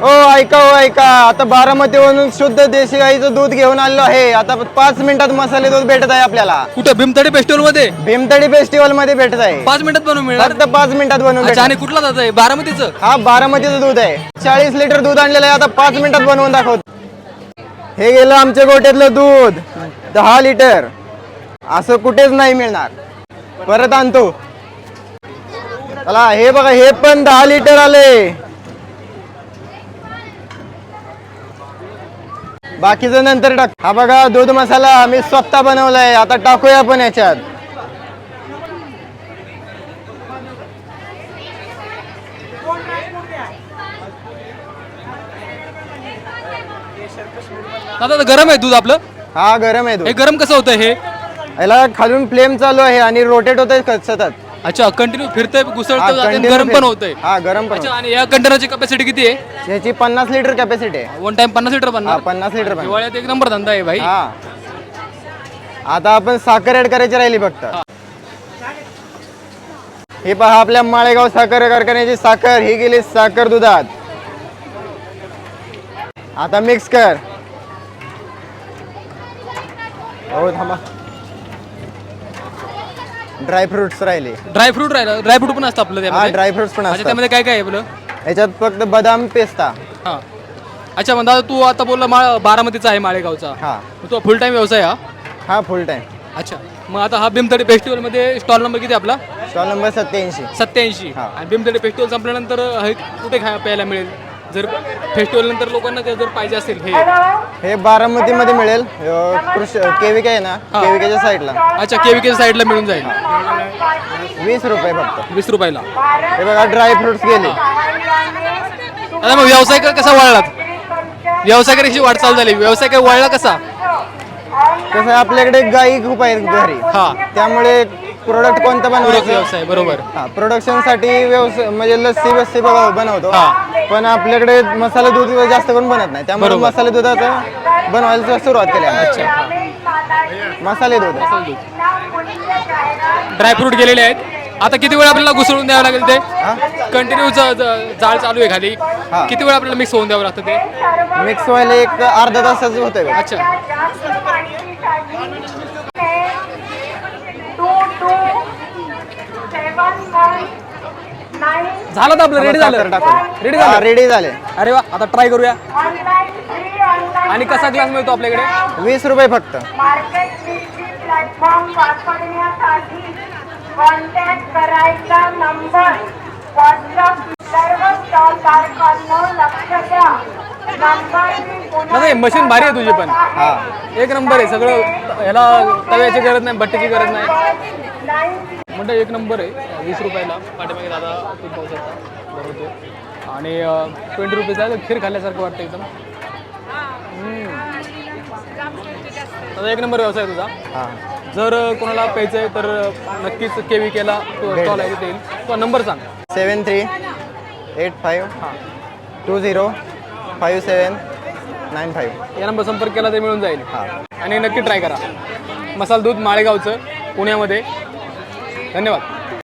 ओ ऐका हो ऐका. आता बारामतीवरून शुद्ध देशी गाईचं दूध घेऊन आलेलो आहे. आता पाच मिनिटात मसाले दूध भेटत आहे आपल्याला. कुठं? भीमतडी फेस्टिवलमध्ये भीमतडी फेस्टिवलमध्ये भेटत आहे. पाच मिनिटात बनवून मिळणार? फक्त पाच मिनिटात बनवून अच्छा भेटत आणि कुठला जात आहे? बारामतीचं? हा बारामतीचं दूध आहे. चाळीस लिटर दूध आणलेलं आहे. आता पाच मिनिटात बनवून दाखवत. हे गेलं आमच्या गोट्यातलं दूध. दहा लिटर. असं कुठेच नाही मिळणार. परत आणतो. चला हे बघा हे पण दहा लिटर आले बाकीचं नंतर टाक. हा बघा दूध मसाला आम्ही स्वतः बनवलाय. आता टाकूया आपण याच्यात. आता तर गरम आहे दूध आपलं? हा गरम आहे दूध. हे गरम कसं होतं हे? याला खालून फ्लेम चालू आहे आणि रोटेट होत आहे सतत. अच्छा कंटिन्यू फिरतंय हा, घुसळतं आणि continue गरम पण फिर- होतंय. हा गरम पण अच्छा आणि या कंटेनरची कॅपॅसिटी किती आहे? होतं. याची पन्नास लिटर कॅपॅसिटी आहे. वन टाइम पन्नास लिटर हा बनणार पन्नास लिटर पण हिवाळ्यात एक नंबर धंदा आहे भाई. हा. आता आपण साखर ऍड करायची राहिली फक्त. हे. पहा आपल्या माळेगाव साखर कारखान्याची साखर. ही गेली साखर दुधात. आता मिक्स कर. हो थांबा. ड्रायफ्रुट्स राहिले. ड्रायफ्रूट राहिलं. ड्रायफ्रूट पण असतं आपलं हा त्यामध्ये ड्रायफ्रुट्स पण अच्छा असतात. त्यामध्ये काय काय आहे आपलं याच्यात फक्त बदाम पेस्ता. हा. अच्छा मग दादा तू आता बोलला माळ बारामतीचा आहे माळेगावचा. हा. मग तू फुल टाइम व्यवसाय हा? हा फुल टाइम अच्छा. मग आता हा भीमतडी फेस्टिवलमध्ये स्टॉल नंबर किती आपला? स्टॉल नंबर सत्याऐंशी. सत्याऐंशी. हा. आणि भीमतडी फेस्टिवल संपल्यानंतर हे कुठे खायला प्यायला मिळेल? जर फेस्टिवल नंतर लोकांना ते जर पाहिजे असेल हे. हे बारामती मध्ये मिळेल. अं, कृषी केविके आहे ना केविकेच्या साईडला. अच्छा केविके साईडला मिळून जाईल. वीस रुपये फक्त. वीस रुपयाला. हे बघा ड्राय फ्रुट्स गेले. आता मग व्यवसाय क- कसा वळलात व्यवसाय कशी वाटचाल झाली? व्यवसाय काय वळला कसा? कसं आहे, आपल्याकडे गायी खूप आहेत घरी. हा. त्यामुळे प्रोडक्ट कोणतं पूरक बनवायचं व्यवसाय बरोबर. हा प्रोडक्शनसाठी व्यवसाय म्हणजे लस्सी बस्सी बघा बनवतो. हा. पण आपल्याकडे मसाला दूध जास्त करून बनत नाही. त्यामुळे बरोबर. मसाले दुधाचं बनवायला सुरुवात केली आम्ही. मसाले दूध. ड्रायफ्रूट गेलेले आहेत. आता किती वेळ आपल्याला घुसळून द्यावं लागेल ते? कंटिन्यू जाळ चालू आहे खाली. किती वेळ आपल्याला मिक्स होऊन द्यावं लागतं ते? मिक्स व्हायला एक अर्धा तासाचं होतंय बघा. अच्छा. झालं तर आपलं रेडी झालं. रेडी झालं. रेडी झाले. अरे वा आता ट्राय करूया. आणि कसा ग्लास मिळतो आपल्याकडे? वीस रुपये फक्त. मार्केट प्लॅटफॉर्म वापरण्यासाठी कॉन्टॅक्ट करायचा नंबर व्हॉट्सअप सर्व स्टॉल धारकांनो लक्ष द्या नंबर दादा हे मशीन भारी आहे तुझी पण. एक नंबर आहे सगळं ह्याला तव्याची गरज नाही बट्टीची गरज नाही. म्हणजे एक नंबर आहे. वीस रुपयाला पाठीमागे दादा तूप पाहू शकता बरोबर आणि ट्वेंटी रुपीजला खीर खाल्ल्यासारखं वाटतं एकदम. दादा एक नंबर व्यवसाय आहे तुझा. हा. जर कोणाला प्यायचं आहे तर नक्कीच केवी केला तो स्टॉल आहे तिथे. येईल तो नंबर सांग. Seven three eight five two zero five seven nine five. या नंबर संपर्क केला तर मिळून जाईल. हा. आणि नक्की ट्राय करा. मसाला दूध माळेगावचं पुण्यामध्ये. धन्यवाद.